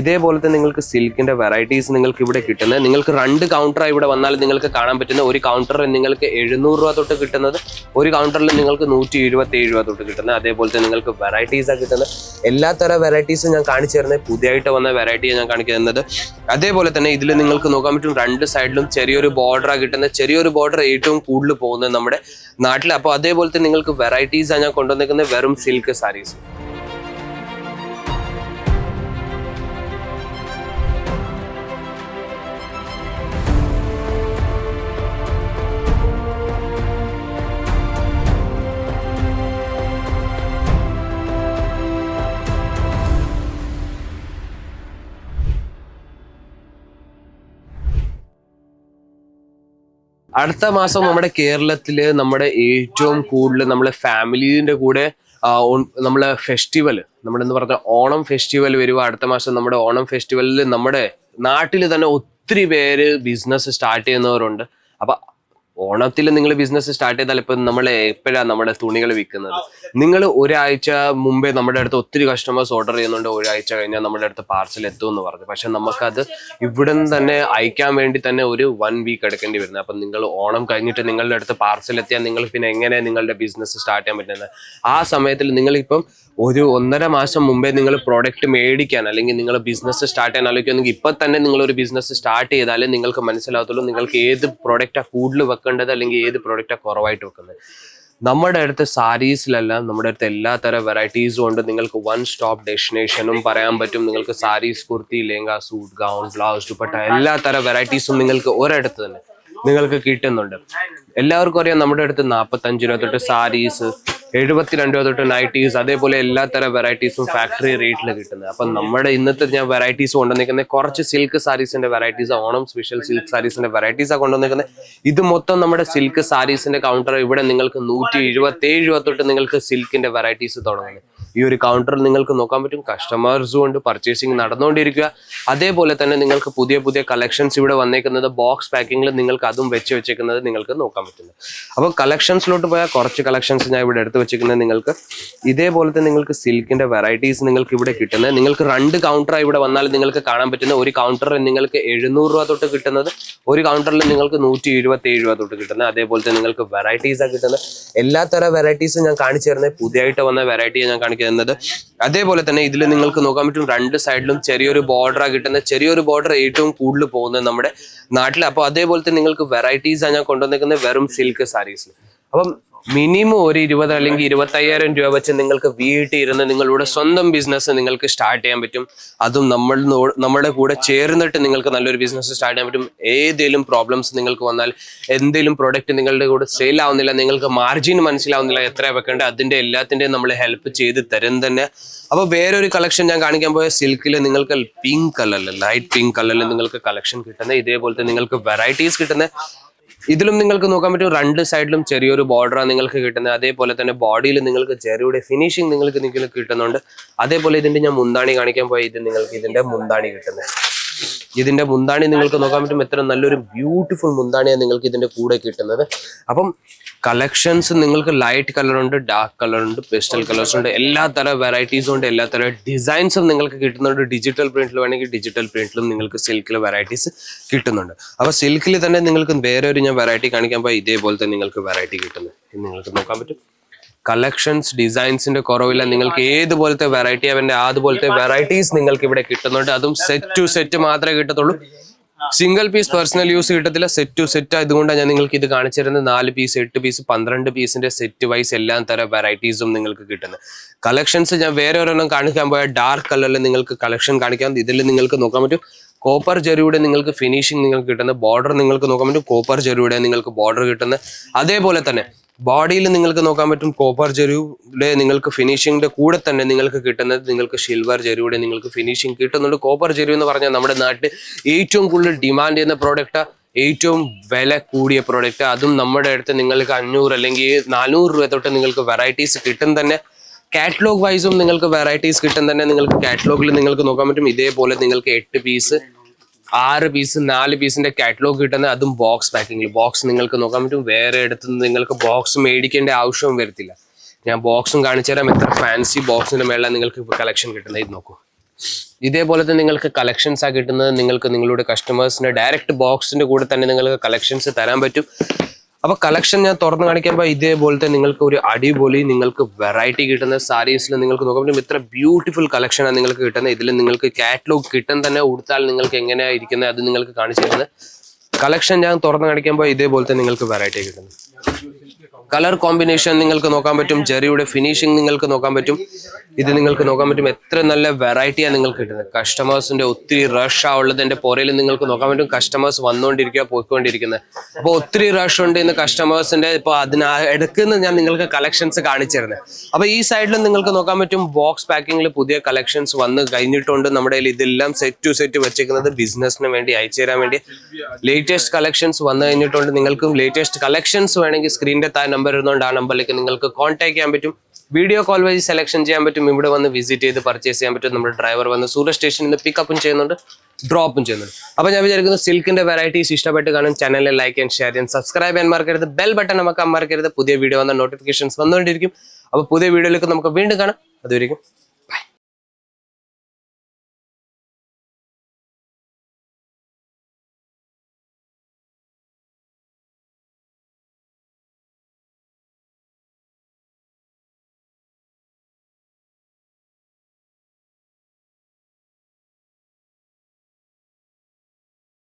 ഇതേപോലെ തന്നെ നിങ്ങൾക്ക് സിൽക്കിന്റെ വെറൈറ്റീസ് നിങ്ങൾക്ക് ഇവിടെ കിട്ടുന്നത്. നിങ്ങൾക്ക് രണ്ട് കൗണ്ടർ ഇവിടെ വന്നാൽ നിങ്ങൾക്ക് കാണാൻ പറ്റുന്ന ഒരു കൗണ്ടറിൽ നിങ്ങൾക്ക് എഴുന്നൂറ് രൂപ തൊട്ട് കിട്ടുന്നത് ഒരു കൗണ്ടറിൽ നിങ്ങൾക്ക് നൂറ്റി എഴുപത്തി ഏഴ് രൂപ തൊട്ട് കിട്ടുന്നത്. അതേപോലെ തന്നെ നിങ്ങൾക്ക് വെറൈറ്റീസ് ആണ് കിട്ടുന്നത്. എല്ലാ തരം വെറൈറ്റീസും ഞാൻ കാണിച്ചു തരുന്നത്. പുതിയതായിട്ട് വന്ന വെറൈറ്റിയാണ് ഞാൻ കാണിച്ചു തരുന്നത്. അതേപോലെ തന്നെ ഇതിൽ നിങ്ങൾക്ക് നോക്കാൻ പറ്റും രണ്ട് സൈഡിലും ചെറിയൊരു ബോർഡറാണ് കിട്ടുന്നത്. ചെറിയൊരു ബോർഡർ ഏറ്റവും കൂടുതൽ പോകുന്നത് നമ്മുടെ നാട്ടിൽ അപ്പോൾ അതേപോലെ തന്നെ നിങ്ങൾക്ക് വെറൈറ്റീസ് ആണ് ഞാൻ കൊണ്ടുവന്നിരിക്കുന്നത് വെറും സിൽക്ക് സാരീസ് അടുത്ത മാസം നമ്മുടെ കേരളത്തിൽ നമ്മുടെ ഏറ്റവും കൂടുതൽ നമ്മുടെ ഫാമിലിന്റെ കൂടെ നമ്മളെ ഫെസ്റ്റിവൽ നമ്മളെന്ന് പറഞ്ഞ ഓണം ഫെസ്റ്റിവൽ വരുക അടുത്ത മാസം നമ്മുടെ ഓണം ഫെസ്റ്റിവലിൽ നമ്മുടെ നാട്ടിൽ തന്നെ ഒത്തിരി പേര് ബിസിനസ് സ്റ്റാർട്ട് ചെയ്യുന്നവരുണ്ട്. അപ്പൊ ഓണത്തിൽ നിങ്ങൾ ബിസിനസ് സ്റ്റാർട്ട് ചെയ്താൽ ഇപ്പൊ നമ്മൾ എപ്പോഴാണ് നമ്മുടെ തുണികൾ വിൽക്കുന്നത്? നിങ്ങൾ ഒരാഴ്ച മുമ്പേ നമ്മുടെ അടുത്ത് ഒത്തിരി കസ്റ്റമേഴ്സ് ഓർഡർ ചെയ്യുന്നുണ്ട് ഒരാഴ്ച കഴിഞ്ഞാൽ നമ്മുടെ അടുത്ത് പാർസൽ എത്തും എന്ന് പറഞ്ഞു. പക്ഷെ നമുക്കത് ഇവിടെ നിന്ന് തന്നെ അയക്കാൻ വേണ്ടി തന്നെ ഒരു വൺ വീക്ക് എടുക്കേണ്ടി വരുന്നത്. അപ്പം നിങ്ങൾ ഓണം കഴിഞ്ഞിട്ട് നിങ്ങളുടെ അടുത്ത് പാർസൽ എത്തിയാൽ നിങ്ങൾ പിന്നെ എങ്ങനെ നിങ്ങളുടെ ബിസിനസ് സ്റ്റാർട്ട് ചെയ്യാൻ പറ്റുന്നത്? ആ സമയത്തിൽ നിങ്ങളിപ്പം ഒരു ഒന്നര മാസം മുമ്പേ നിങ്ങൾ പ്രോഡക്റ്റ് മേടിക്കാൻ അല്ലെങ്കിൽ നിങ്ങൾ ബിസിനസ് സ്റ്റാർട്ട് ചെയ്യാൻ ആലോചിക്കുന്നെങ്കിൽ ഇപ്പൊ തന്നെ നിങ്ങൾ ഒരു ബിസിനസ് സ്റ്റാർട്ട് ചെയ്താലേ നിങ്ങൾക്ക് മനസ്സിലാകത്തുള്ളൂ നിങ്ങൾക്ക് ഏത് പ്രോഡക്റ്റാണ് കൂടുതൽ വെക്കേണ്ടത് അല്ലെങ്കിൽ ഏത് പ്രോഡക്റ്റാണ് കുറവായിട്ട് വെക്കുന്നത്. നമ്മുടെ അടുത്ത് സാരീസിലെല്ലാം നമ്മുടെ അടുത്ത് എല്ലാ തരം വെറൈറ്റീസും ഉണ്ട്. നിങ്ങൾക്ക് വൺ സ്റ്റോപ്പ് ഡെസ്റ്റിനേഷനും പറയാൻ പറ്റും. നിങ്ങൾക്ക് saris kurti lehenga suit gown blouse dupatta എല്ലാ തരം വെറൈറ്റീസും നിങ്ങൾക്ക് ഒരിടത്ത് തന്നെ നിങ്ങൾക്ക് കിട്ടുന്നുണ്ട്. എല്ലാവർക്കും അറിയാം നമ്മുടെ അടുത്ത് നാൽപ്പത്തഞ്ച് രൂപ തൊട്ട് സാരീസ് എഴുപത്തിരണ്ട് തൊട്ട് നൈറ്റീസ് അതേപോലെ എല്ലാ തരം വെറൈറ്റീസും ഫാക്ടറി റേറ്റിൽ കിട്ടുന്നത്. അപ്പം നമ്മുടെ ഇന്നത്തെ ഞാൻ വെറൈറ്റീസ് കൊണ്ടുവന്നിരിക്കുന്നത് കുറച്ച് സിൽക്ക് സാരീസിന്റെ വെറൈറ്റീസ് ഓണം സ്പെഷ്യൽ സിൽക്ക് സാരീസിന്റെ വെറൈറ്റീസാണ് കൊണ്ടുവന്നിരിക്കുന്നത്. ഇത് മൊത്തം നമ്മുടെ സിൽക്ക് സാരീസിന്റെ കൗണ്ടർ ഇവിടെ നിങ്ങൾക്ക് നൂറ്റി എഴുപത്തി ഏഴ് രൂപ തൊട്ട് നിങ്ങൾക്ക് സിൽക്കിന്റെ വെറൈറ്റീസ് തുടങ്ങുന്നത്. ഈ ഒരു കൗണ്ടറിൽ നിങ്ങൾക്ക് നോക്കാൻ പറ്റും. കസ്റ്റമേഴ്സും ഉണ്ട് പർച്ചേസിങ് നടന്നുകൊണ്ടിരിക്കുക. അതേപോലെ തന്നെ നിങ്ങൾക്ക് പുതിയ പുതിയ കളക്ഷൻസ് ഇവിടെ വന്നേക്കുന്നത് ബോക്സ് പാക്കിങ്ങിൽ നിങ്ങൾക്ക് അതും വെച്ച് വെച്ചേക്കുന്നത് നിങ്ങൾക്ക് നോക്കാൻ പറ്റുന്നത് അപ്പോൾ കളക്ഷൻസിലോട്ട് പോയാൽ കുറച്ച് കളക്ഷൻസ് ഞാൻ ഇവിടെ എടുത്ത് വെച്ചിരിക്കുന്നത് നിങ്ങൾക്ക്. ഇതേപോലെ തന്നെ നിങ്ങൾക്ക് സിൽക്കിന്റെ വെറൈറ്റീസ് നിങ്ങൾക്ക് ഇവിടെ കിട്ടുന്നത്. നിങ്ങൾക്ക് രണ്ട് കൗണ്ടർ ഇവിടെ വന്നാൽ നിങ്ങൾക്ക് കാണാൻ പറ്റുന്ന ഒരു കൗണ്ടറിൽ നിങ്ങൾക്ക് എഴുന്നൂറ് രൂപ തൊട്ട് കിട്ടുന്നത് ഒരു കൗണ്ടറിൽ നിങ്ങൾക്ക് നൂറ്റി എഴുപത്തി ഏഴ് രൂപ തൊട്ട് കിട്ടുന്നത്. അതേപോലെ തന്നെ നിങ്ങൾക്ക് വെറൈറ്റീസാണ് കിട്ടുന്നത്. എല്ലാ തരം വെറൈറ്റീസും ഞാൻ കാണിച്ചു തരുന്നത്. പുതിയതായിട്ട് വന്ന വെറൈറ്റിയാണ് ഞാൻ കാണിക്കുന്നത് അതേപോലെ തന്നെ ഇതിൽ നിങ്ങൾക്ക് നോക്കാൻ പറ്റും രണ്ട് സൈഡിലും ചെറിയൊരു ബോർഡറാണ് കിട്ടുന്നത് ചെറിയൊരു ബോർഡർ ഏറ്റവും കൂടുതൽ പോകുന്നത് നമ്മുടെ നാട്ടിൽ അപ്പോൾ അതേപോലെ തന്നെ നിങ്ങൾക്ക് വെറൈറ്റീസ് ആണ് ഞാൻ കൊണ്ടുവന്നിരിക്കുന്നത് വെറും സിൽക്ക് സാരീസിൽ അപ്പം മിനിമം ഒരു ഇരുപത് അല്ലെങ്കിൽ ഇരുപത്തയ്യായിരം രൂപ വെച്ച് നിങ്ങൾക്ക് വീട്ടിൽ ഇരുന്ന് നിങ്ങളുടെ സ്വന്തം ബിസിനസ് നിങ്ങൾക്ക് സ്റ്റാർട്ട് ചെയ്യാൻ പറ്റും. അതും നമ്മൾ നമ്മുടെ കൂടെ ചേർന്നിട്ട് നിങ്ങൾക്ക് നല്ലൊരു ബിസിനസ് സ്റ്റാർട്ട് ചെയ്യാൻ പറ്റും. ഏതെങ്കിലും പ്രോബ്ലംസ് നിങ്ങൾക്ക് വന്നാൽ എന്തെങ്കിലും പ്രോഡക്റ്റ് നിങ്ങളുടെ കൂടെ സെയിൽ ആവുന്നില്ല നിങ്ങൾക്ക് മാർജിൻ മനസ്സിലാവുന്നില്ല എത്ര വെക്കേണ്ടത് അതിന്റെ എല്ലാത്തിന്റെയും നമ്മൾ ഹെൽപ്പ് ചെയ്ത് തരും തന്നെ. അപ്പോൾ വേറൊരു കളക്ഷൻ ഞാൻ കാണിക്കാൻ പോയ സിൽക്കിൽ നിങ്ങൾക്ക് പിങ്ക് കളറിൽ ലൈറ്റ് പിങ്ക് കളറിൽ നിങ്ങൾക്ക് കളക്ഷൻ കിട്ടുന്നത് ഇതേപോലത്തെ നിങ്ങൾക്ക് വെറൈറ്റീസ് കിട്ടുന്നത് ഇതിലും നിങ്ങൾക്ക് നോക്കാൻ പറ്റും രണ്ട് സൈഡിലും ചെറിയൊരു ബോർഡറാണ് നിങ്ങൾക്ക് കിട്ടുന്നത്. അതേപോലെ തന്നെ ബോഡിയിൽ നിങ്ങൾക്ക് ചെറിയുടെ ഫിനിഷിങ് നിങ്ങൾക്ക് നിങ്ങൾക്ക് കിട്ടുന്നുണ്ട്. അതേപോലെ ഇതിന്റെ ഞാൻ മുന്താണി കാണിക്കാൻ പോയി ഇത് നിങ്ങൾക്ക് ഇതിന്റെ മുന്താണി കിട്ടുന്നത്. ഇതിന്റെ മുന്താണി നിങ്ങൾക്ക് നോക്കാൻ പറ്റും എത്ര നല്ലൊരു ബ്യൂട്ടിഫുൾ മുന്താണിയാണ് നിങ്ങൾക്ക് ഇതിന്റെ കൂടെ കിട്ടുന്നത്. അപ്പം കളക്ഷൻസ് നിങ്ങൾക്ക് ലൈറ്റ് കളർ ഉണ്ട് ഡാർക്ക് കളർ ഉണ്ട് പേസ്റ്റൽ കളേഴ്സ് ഉണ്ട് എല്ലാ തരം വെറൈറ്റീസും ഉണ്ട് എല്ലാ തരം ഡിസൈൻസും നിങ്ങൾക്ക് കിട്ടുന്നുണ്ട്. ഡിജിറ്റൽ പ്രിന്റിൽ വേണമെങ്കിൽ ഡിജിറ്റൽ പ്രിന്റിലും നിങ്ങൾക്ക് സിൽക്കിൽ വെറൈറ്റീസ് കിട്ടുന്നുണ്ട്. അപ്പോൾ സിൽക്കിൽ തന്നെ നിങ്ങൾക്ക് വേറെ ഒരു ഞാൻ വെറൈറ്റി കാണിക്കാൻ പോയി ഇതേപോലത്തെ നിങ്ങൾക്ക് വെറൈറ്റി കിട്ടുന്നത് നിങ്ങൾക്ക് നോക്കാൻ പറ്റും. കളക്ഷൻസ് ഡിസൈൻസിന്റെ കുറവില്ല. നിങ്ങൾക്ക് ഏതുപോലത്തെ വെറൈറ്റി അവന്റെ അതുപോലത്തെ വെറൈറ്റീസ് നിങ്ങൾക്ക് ഇവിടെ കിട്ടുന്നുണ്ട്. അതും സെറ്റ് ടു സെറ്റ് മാത്രമേ കിട്ടത്തുള്ളൂ. സിംഗിൾ പീസ് പേഴ്സണൽ യൂസ് കിട്ടത്തില്ല. സെറ്റ് ടു സെറ്റ് ആയതുകൊണ്ടാണ് ഞാൻ നിങ്ങൾക്ക് ഇത് കാണിച്ചു തരുന്നത് നാല് പീസ് എട്ട് പീസ് പന്ത്രണ്ട് പീസിന്റെ സെറ്റ് വൈസ് എല്ലാം തരം വെറൈറ്റീസും നിങ്ങൾക്ക് കിട്ടുന്നത്. കളക്ഷൻസ് ഞാൻ വേറെ ഒരെണ്ണം കാണിക്കാൻ പോയ ഡാർക്ക് കളറിൽ നിങ്ങൾക്ക് കളക്ഷൻ കാണിക്കാം. ഇതിൽ നിങ്ങൾക്ക് നോക്കാൻ പറ്റും. കോപ്പർ ജെറിയുടെ നിങ്ങൾക്ക് ഫിനിഷിംഗ് നിങ്ങൾക്ക് കിട്ടുന്ന ബോർഡർ നിങ്ങൾക്ക് നോക്കാൻ പറ്റും. കോപ്പർ ജെറിയുടെ നിങ്ങൾക്ക് ബോർഡർ കിട്ടുന്ന. അതേപോലെ തന്നെ ബോഡിയിൽ നിങ്ങൾക്ക് നോക്കാൻ പറ്റും കോപ്പർ ജെരുവിടെ നിങ്ങൾക്ക് ഫിനിഷിംഗിന്റെ കൂടെ തന്നെ നിങ്ങൾക്ക് കിട്ടുന്നത് നിങ്ങൾക്ക് സിൽവർ ജെരുവിടെ നിങ്ങൾക്ക് ഫിനിഷിംഗ് കിട്ടുന്നുണ്ട്. കോപ്പർ ജെരു എന്ന് പറഞ്ഞാൽ നമ്മുടെ നാട്ടിൽ ഏറ്റവും കൂടുതൽ ഡിമാൻഡ് ചെയ്യുന്ന പ്രോഡക്റ്റ് ഏറ്റവും വില കൂടിയ പ്രോഡക്റ്റ് അതും നമ്മുടെ അടുത്ത് നിങ്ങൾക്ക് അഞ്ഞൂറ് അല്ലെങ്കിൽ നാനൂറ് രൂപ തൊട്ട് നിങ്ങൾക്ക് വെറൈറ്റീസ് കിട്ടും തന്നെ. കാറ്റലോഗ് വൈസും നിങ്ങൾക്ക് വെറൈറ്റീസ് കിട്ടും തന്നെ. നിങ്ങൾക്ക് കാറ്റലോഗിൽ നിങ്ങൾക്ക് നോക്കാൻ പറ്റും. ഇതേപോലെ നിങ്ങൾക്ക് എട്ട് പീസ് ആറ് പീസ് നാല് പീസിന്റെ കാറ്റലോഗ് കിട്ടുന്നത് അതും ബോക്സ് പാക്കിങ്ങിൽ ബോക്സ് നിങ്ങൾക്ക് നോക്കാൻ പറ്റും. വേറെ അടുത്ത് നിങ്ങൾക്ക് ബോക്സ് മേടിക്കേണ്ട ആവശ്യവും വരത്തില്ല. ഞാൻ ബോക്സും കാണിച്ചു തരാം. എത്ര ഫാൻസി ബോക്സിന്റെ മേളിലാണ് നിങ്ങൾക്ക് കളക്ഷൻ കിട്ടുന്നത്. ഇത് നോക്കൂ. ഇതേപോലെ തന്നെ നിങ്ങൾക്ക് കളക്ഷൻസ് ആ കിട്ടുന്നത്. നിങ്ങൾക്ക് നിങ്ങളുടെ കസ്റ്റമേഴ്സിന് ഡയറക്റ്റ് ബോക്സിന്റെ കൂടെ തന്നെ നിങ്ങൾക്ക് കളക്ഷൻസ് തരാൻ പറ്റും. അപ്പൊ കളക്ഷൻ ഞാൻ തുറന്നു കാണിക്കുമ്പോൾ ഇതേപോലത്തെ നിങ്ങൾക്ക് ഒരു അടിപൊളി നിങ്ങൾക്ക് വെറൈറ്റി കിട്ടുന്ന സാരീസിൽ നിങ്ങൾക്ക് നോക്കാൻ പറ്റും ഇത്ര ബ്യൂട്ടിഫുൾ കളക്ഷനാണ് നിങ്ങൾക്ക് കിട്ടുന്നത്. ഇതിൽ നിങ്ങൾക്ക് കാറ്റലോഗ് കിട്ടുന്ന തന്നെ ഉടുത്താൽ നിങ്ങൾക്ക് എങ്ങനെയാണ് ഇരിക്കുന്നത് അത് നിങ്ങൾക്ക് കാണിച്ചു തരുന്നത്. കളക്ഷൻ ഞാൻ തുറന്നു കാണിക്കുമ്പോൾ ഇതേപോലത്തെ നിങ്ങൾക്ക് വെറൈറ്റി കിട്ടുന്നു. കളർ കോമ്പിനേഷൻ നിങ്ങൾക്ക് നോക്കാൻ പറ്റും. ജെറിയുടെ ഫിനിഷിംഗ് നിങ്ങൾക്ക് നോക്കാൻ പറ്റും. ഇത് നിങ്ങൾക്ക് നോക്കാൻ പറ്റും എത്ര നല്ല വെറൈറ്റിയാണ് നിങ്ങൾക്ക് കിട്ടുന്നത്. കസ്റ്റമേഴ്സിന്റെ ഒത്തിരി റഷ് ആവുള്ളത് ഉള്ളതിന്റെ പുറയിൽ നിങ്ങൾക്ക് നോക്കാൻ പറ്റും. കസ്റ്റമേഴ്സ് വന്നുകൊണ്ടിരിക്കുക പോയിക്കൊണ്ടിരിക്കുന്നത് അപ്പോൾ ഒത്തിരി റഷ് ഉണ്ട് ഇന്ന് കസ്റ്റമേഴ്സിന്റെ ഇപ്പൊ അതിന് എടുക്കുന്ന ഞാൻ നിങ്ങൾക്ക് കളക്ഷൻസ് കാണിച്ചിരുന്നത് അപ്പൊ അപ്പോൾ ഈ സൈഡിൽ നിങ്ങൾക്ക് നോക്കാൻ പറ്റും ബോക്സ് പാക്കിങ്ങിൽ പുതിയ കളക്ഷൻസ് വന്ന് കഴിഞ്ഞിട്ടുണ്ട്. നമ്മുടെ കയ്യിൽ ഇതെല്ലാം സെറ്റ് ടു സെറ്റ് വെച്ചിരിക്കുന്നത് ബിസിനസ്സിന് വേണ്ടി അയച്ചു തരാൻ വേണ്ടി. ലേറ്റസ്റ്റ് കളക്ഷൻസ് വന്നു കഴിഞ്ഞിട്ടുണ്ട്. നിങ്ങൾക്കും ലേറ്റസ്റ്റ് കളക്ഷൻസ് വേണമെങ്കിൽ സ്ക്രീനിന്റെ താഴെ നമ്പർ ഇരുന്നുകൊണ്ട് ആ നമ്പറിലേക്ക് നിങ്ങൾക്ക് കോൺടാക്ട് ചെയ്യാൻ പറ്റും. വീഡിയോ കോൾ വഴി സെലക്ഷൻ ചെയ്യാൻ പറ്റും. ഇവിടെ വന്ന് വിസിറ്റ് ചെയ്ത് പർച്ചേസ് ചെയ്യാൻ പറ്റും. നമ്മുടെ ഡ്രൈവർ വന്ന് സൂര്യ സ്റ്റേഷനിൽ നിന്ന് പിക്കപ്പും ചെയ്യുന്നുണ്ട്. ഡ്രോപ്പും ചെയ്യുന്നുണ്ട്. അപ്പോൾ ഞാൻ വിചാരിക്കുന്നു സിൽക്കിന്റെ വെറൈറ്റീസ് ഇഷ്ടപ്പെട്ട് കാണും. ചാനലിൽ ലൈക്ക് ആൻഡ് ഷെയർ ചെയ്യാൻ സബ്സ്ക്രൈബ് ചെയ്യാൻ മറക്കരുത്. ബെൽ ബട്ടൺ നമുക്ക് മറക്കരുത്. പുതിയ വീഡിയോ വന്ന നോട്ടിഫിക്കേഷൻസ് വന്നുകൊണ്ടിരിക്കും. അപ്പോൾ പുതിയ വീഡിയോയിലേക്ക് നമുക്ക് വീണ്ടും കാണാം. അതുവരെയും